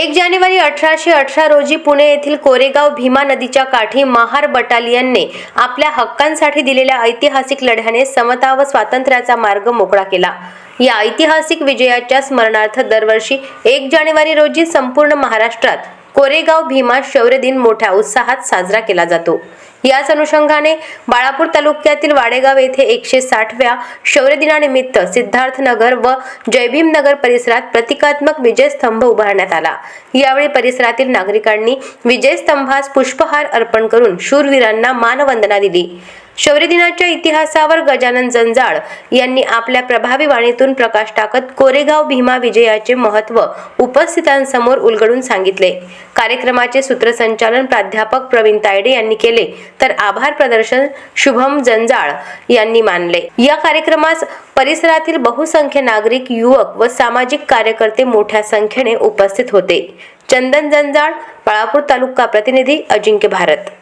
एक जानेवारी अठराशे अठरा रोजी पुणे येथील कोरेगाव भीमा नदीच्या काठी महार बटालियनने आपल्या हक्कांसाठी दिलेल्या ऐतिहासिक लढ्याने समता व स्वातंत्र्याचा मार्ग मोकळा केला. या ऐतिहासिक विजयाच्या स्मरणार्थ दरवर्षी एक जानेवारी रोजी संपूर्ण महाराष्ट्रात कोरेगाव भीमा शौर्य दिन मोठ्या उत्साहात साजरा केला जातो. याच अनुषंगाने बाळापूर तालुक्यातील वाडेगाव येथे एकशे साठव्या शौर्य दिनानिमित्त सिद्धार्थनगर व जयभीम नगर परिसरात प्रतिकात्मक विजय स्तंभ उभारण्यात आला. यावेळी परिसरातील नागरिकांनी विजय स्तंभास पुष्पहार अर्पण करून शूरवीरांना मानवंदना दिली. शौर्य दिनाच्या इतिहासावर गजानन जंजाळ यांनी आपल्या प्रभावी वाणीतून प्रकाश टाकत कोरेगाव भीमा विजयाचे महत्त्व उपस्थितांसमोर उलगडून सांगितले. कार्यक्रमाचे सूत्रसंचालन प्राध्यापक प्रवीण तायडे यांनी केले तर आभार प्रदर्शन शुभम जंजाळ यांनी मानले. या कार्यक्रमास परिसरातील बहुसंख्य नागरिक युवक व सामाजिक कार्यकर्ते मोठ्या संख्येने उपस्थित होते. चंदन जंजाळ बाळापूर तालुका प्रतिनिधी अजिंक्य भारत.